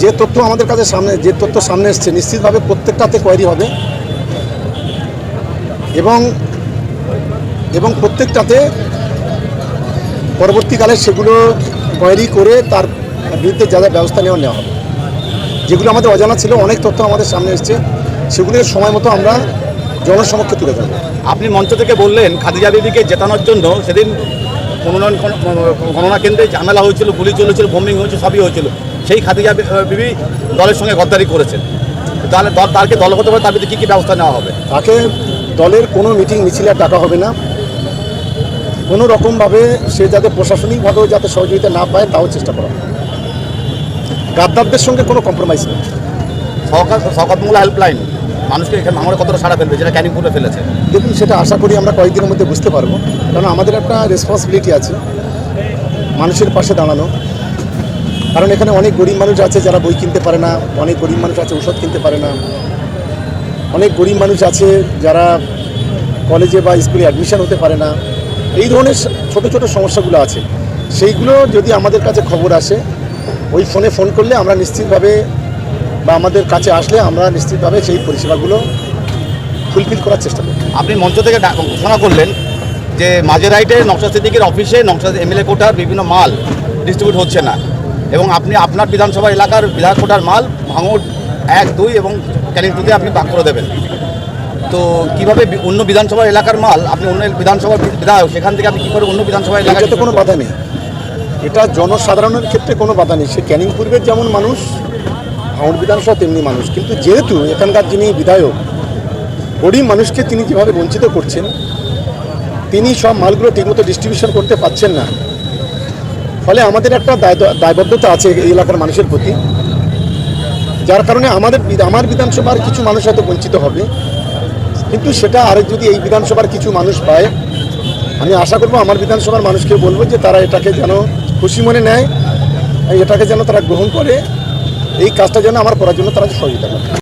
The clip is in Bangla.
যে তথ্য আমাদের কাছে সামনে যে তথ্য সামনে এসছে নিশ্চিতভাবে প্রত্যেকটাতে কোয়ারি হবে এবং এবং প্রত্যেকটাতে পরবর্তীকালে সেগুলো কোয়ারি করে তার বিরুদ্ধে যা যা ব্যবস্থা নেওয়া নেওয়া হবে যেগুলো আমাদের অজানা ছিল অনেক তথ্য আমাদের সামনে এসছে সেগুলোর সময় মতো আমরা জনসমক্ষে তুলে ধরবো আপনি মঞ্চ থেকে বললেন খাদিজা বিবিকে জেতানোর জন্য সেদিন গণনা কেন্দ্রে ঝামেলা হয়েছিল গুলি চলেছিল বোমিং হয়েছিল সবই হয়েছিল সেই খাদিজা বিবি দলের সঙ্গে গদ্দারি করেছেন। তাহলে দল তারকে দলগতভাবে তার বিরুদ্ধে কী কী ব্যবস্থা নেওয়া হবে? তাকে দলের কোনো মিটিং মিছিলে আর ডাকা হবে না। কোনো রকমভাবে সে যাতে প্রশাসনিকভাবেও যাতে সহযোগিতা না পায় তাও চেষ্টা করা হবে। গাদ্দারদের সঙ্গে কোনো কম্প্রোমাইজ নেই। সরকারমূলা হেল্পলাইন মানুষকে এখানে ভাঙড়ে কতটা সারা ফেলবে যেটা ক্যানিং করে ফেলেছে? দেখুন সেটা আশা করি আমরা কয়েকদিনের মধ্যে বুঝতে পারব। কারণ আমাদের একটা রেসপন্সিবিলিটি আছে মানুষের পাশে দাঁড়ানো। কারণ এখানে অনেক গরিব মানুষ আছে যারা বই কিনতে পারে না, অনেক গরিব মানুষ আছে ওষুধ কিনতে পারে না। অনেক গরিব মানুষ আছে যারা কলেজে বা স্কুলে অ্যাডমিশন হতে পারে না। এই ধরনের ছোট ছোট সমস্যাগুলো আছে। সেইগুলো যদি আমাদের কাছে খবর আসে, ওই ফোনে ফোন করলে আমরা নিশ্চিতভাবে বা আমাদের কাছে আসলে আমরা নিশ্চিতভাবে সেই পরিষেবাগুলো ফুলফিল করার চেষ্টা করি আপনি মঞ্চ থেকে ঘোষণা করলেন যে মাঝে রাইটে নকশা সিদ্দিকের অফিসে নকশা এমএলএ কোটার বিভিন্ন মাল ডিস্ট্রিবিউট হচ্ছে না। এবং আপনি আপনার বিধানসভা এলাকার বিধায়ক কোটার মাল ভাঙড় এক দুই এবং ক্যানিং টুতে আপনি ভাগ করে দেবেন। তো কীভাবে অন্য বিধানসভা এলাকার মাল আপনি অন্য বিধানসভার বিধায়ক সেখান থেকে আপনি কী করে অন্য বিধানসভা এলাকাতে কোনো বাধা নেই। এটা জনসাধারণের ক্ষেত্রে কোনো বাধা নেই। সে ক্যানিং পূর্বের যেমন মানুষ ভাঙড় বিধানসভা তেমনি মানুষ। কিন্তু যেহেতু এখানকার যিনি বিধায়ক গরিব মানুষকে তিনি যেভাবে বঞ্চিত করছেন তিনি সব মালগুলো ঠিকমতো ডিস্ট্রিবিউশন করতে পারছেন না। ফলে আমাদের একটা দায়- দায়বদ্ধতা আছে এই এলাকার মানুষের প্রতি। যার কারণে আমাদের আমার বিধানসভার কিছু মানুষ হয়তো বঞ্চিত হবে। কিন্তু সেটা আরেক যদি এই বিধানসভার কিছু মানুষ পায়, আমি আশা করব আমার বিধানসভার মানুষকে বলব যে তারা এটাকে যেন খুশি মনে নেয়, এটাকে যেন তারা গ্রহণ করে, এই কাজটা যেন আমার করার জন্য তারা সহযোগিতা করে।